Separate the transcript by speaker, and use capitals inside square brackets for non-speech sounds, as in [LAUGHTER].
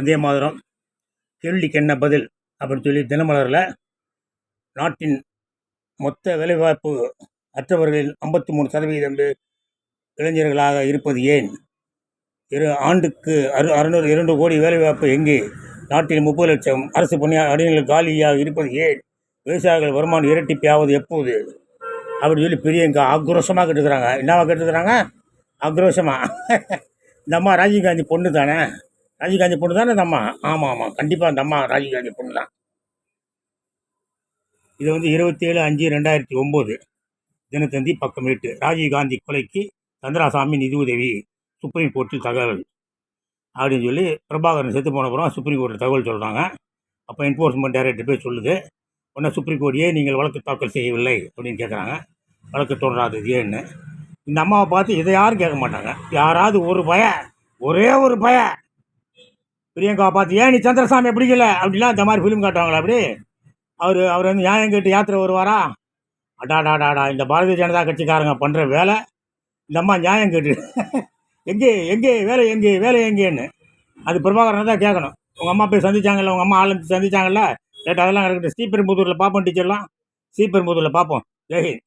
Speaker 1: வந்தே மாதரம். கேள்விக்கு என்ன பதில்? அப்படின்னு சொல்லி தினமலரில் நாட்டின் மொத்த வேலைவாய்ப்பு அற்றவர்களில் ஐம்பத்தி மூணு சதவீதம் பேர் இளைஞர்களாக இருப்பது ஏன்? இரு ஆண்டுக்கு அறு அறுநூறு இரண்டு கோடி வேலைவாய்ப்பு எங்கே? நாட்டில் முப்பது லட்சம் அரசு பணியாளர் அணிகள் காலியாக இருப்பது ஏன்? விவசாயிகள் வருமானம் இரட்டிப்பாவது எப்போது? அப்படின்னு சொல்லி பெரியங்க ஆக்ரோஷமாக கேட்டுக்கிறாங்க. என்னவா கேட்டுக்கிறாங்க? ஆக்ரோஷமாக [LAUGHS] இந்த அம்மா ராஜீவ்காந்தி பொண்ணு தானே? ராஜீவ்காந்தி பொண்ணு தானே அம்மா? ஆமாம் ஆமாம் கண்டிப்பாக அந்த அம்மா ராஜீவ்காந்தி பொண்ணு தான். இது வந்து இருபத்தேழு அஞ்சு ரெண்டாயிரத்தி ஒம்பது. தினத்தந்தி பக்கம் எட்டு. ராஜீவ்காந்தி கொலைக்கு சந்திராசாமி நிதியுதவி சுப்ரீம் கோர்ட்டில் தகவல். அப்படின்னு சொல்லி பிரபாகரன் செத்து போன அப்புறம் சுப்ரீம் கோர்ட்டில் தகவல் சொல்கிறாங்க அப்போ என்ஃபோர்ஸ்மெண்ட் டைரக்டர் போய் சொல்லுது. உடனே சுப்ரீம் கோர்ட்டையே நீங்கள் வழக்கு தாக்கல் செய்யவில்லை அப்படின்னு கேட்குறாங்க வழக்கு தொடராதது ஏன்னு. இந்த அம்மாவை பார்த்து இதை யாரும் கேட்க மாட்டாங்க. யாராவது ஒரு பய ஒரே ஒரு பய பிரியங்காவை பார்த்து ஏன் நீ சந்திரசாமி பிடிக்கல? அப்படிலாம் இந்த மாதிரி ஃபிலிம் காட்டுவாங்களா அப்படி? அவர் அவர் வந்து நியாயம் கேட்டு யாத்திரை வருவாரா? அடாடாடாடா இந்த பாரதிய ஜனதா கட்சிக்காரங்க பண்ணுற வேலை. இந்த அம்மா நியாயம் கேட்டு எங்கே எங்கே வேலை எங்கே வேலை எங்கேன்னு? அது பிரபாகரனை தான் கேட்கணும். உங்கள் அம்மா போய் சந்திச்சாங்கல்ல உங்கள் அம்மா ஆளுந்து சந்திச்சாங்கல்ல கேட்டு அதெல்லாம் இருக்கட்டும் ஸ்ரீபெரும்புதூரில் பார்ப்போம் டீச்சர்லாம் ஸ்ரீபெரும்புதூரில் பார்ப்போம் ஜெய்ஹிந்த்